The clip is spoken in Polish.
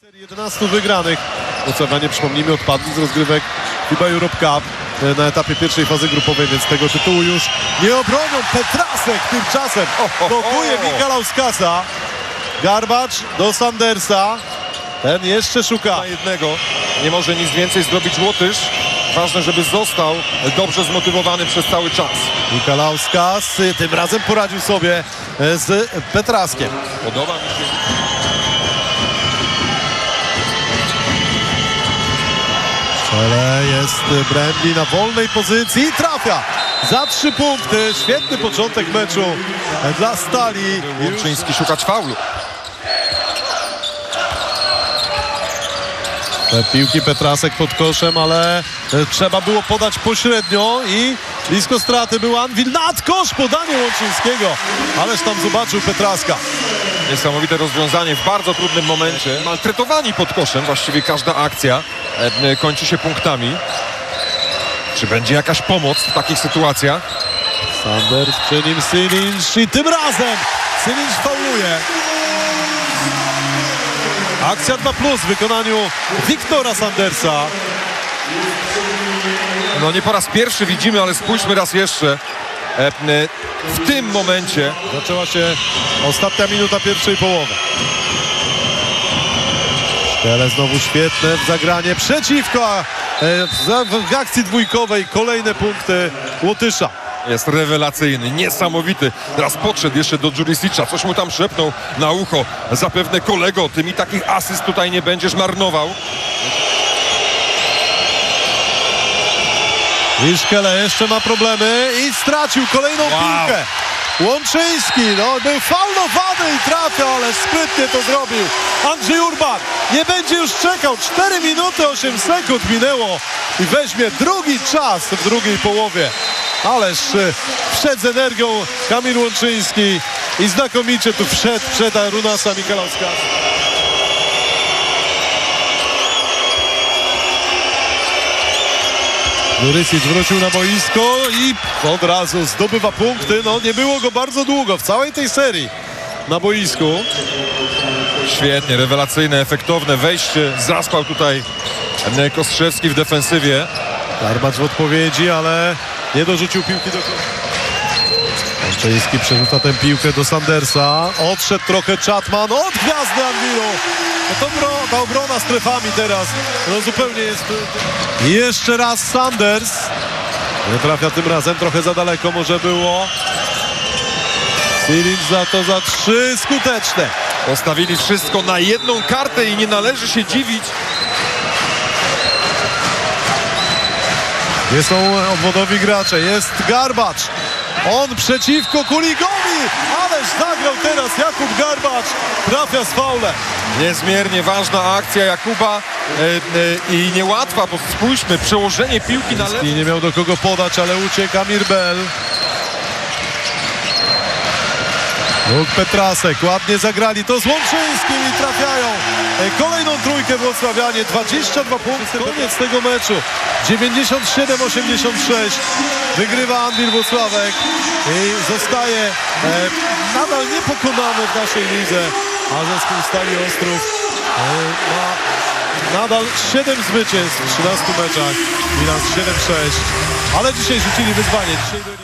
serii 11 wygranych. Wrocławianie, przypomnijmy, odpadli z rozgrywek FIBA Europe Cup e, na etapie pierwszej fazy grupowej, więc tego tytułu już nie obronią. Petrasek tymczasem blokuje Mika Lauskasa. Garbacz do Sandersa. Ten jeszcze szuka. na jednego. Nie może nic więcej zrobić Łotysz. Ważne, żeby został dobrze zmotywowany przez cały czas. Mika Lauskas y, tym razem poradził sobie e, z Petraskiem. Podoba mi się. Ale jest Brandy na wolnej pozycji i trafia za trzy punkty. Świetny początek meczu dla Stali. Łączyński szukać faulu. Te piłki Petrasek pod koszem, ale e, trzeba było podać pośrednio i blisko straty był Anwil. Nad kosz podanie Łączyńskiego. Ależ tam zobaczył Petraska. Niesamowite rozwiązanie w bardzo trudnym momencie. Maltretowani pod koszem. Właściwie każda akcja kończy się punktami. Czy będzie jakaś pomoc w takich sytuacjach? Sanders przy nim Sylinch i tym razem Sylinch fauluje. Akcja 2 plus w wykonaniu Wiktora Sandersa. No nie po raz pierwszy widzimy, ale spójrzmy raz jeszcze. E, W tym momencie Zaczęła się ostatnia minuta pierwszej połowy. Sztele znowu świetne w zagranie przeciwko e, w akcji dwójkowej kolejne punkty Łotysza. jest rewelacyjny, niesamowity. Teraz podszedł jeszcze do Jurisicza, coś mu tam szepnął na ucho. Zapewne kolego, ty mi takich asyst tutaj nie będziesz marnował. I Szkele jeszcze ma problemy i stracił kolejną Wow. piłkę. Łączyński, no był faulowany i trafia, ale sprytnie to zrobił. Andrzej Urban nie będzie już czekał. 4 minuty 8 sekund minęło i weźmie drugi czas w drugiej połowie. Ależ e, wszedł z energią Kamil Łączyński i znakomicie tu wszedł przed Runasa Mikalowska. Jurysic wrócił na boisko i od razu zdobywa punkty. No nie było go bardzo długo w całej tej serii na boisku. Świetnie, rewelacyjne, efektowne wejście. Zaspał tutaj Kostrzewski w defensywie. Garbacz w odpowiedzi, ale nie dorzucił piłki do końca. Łączyński przerzuca tę piłkę do Sandersa. Odszedł trochę Chatman od gwiazdy Anwilu. No to bro, ta obrona strefami teraz no zupełnie jest... I jeszcze raz Sanders. Nie trafia tym razem, trochę za daleko może było. Silic za to za trzy skuteczne. Postawili wszystko na jedną kartę i nie należy się dziwić. Gdzie są obwodowi gracze? Jest Garbacz. On przeciwko Kuligowi. Ależ zagrał teraz Jakub Garbacz. Trafia z faulem. Niezmiernie ważna akcja Jakuba e, e, i niełatwa, bo spójrzmy, przełożenie piłki na lewo. Nie miał do kogo podać, ale ucieka Mirbel. Łuk Petrasek, ładnie zagrali to z Łączyńskim i trafiają. E, kolejną trójkę Włocławianie, 22 punkty, koniec tego meczu, 97-86, wygrywa Anwil Włocławek i zostaje e, nadal niepokonany w naszej lidze, a zespół Stali Ostrów e, ma nadal 7 zwycięstw w 13 meczach, bilans 7-6, ale dzisiaj rzucili wyzwanie. Dzisiaj...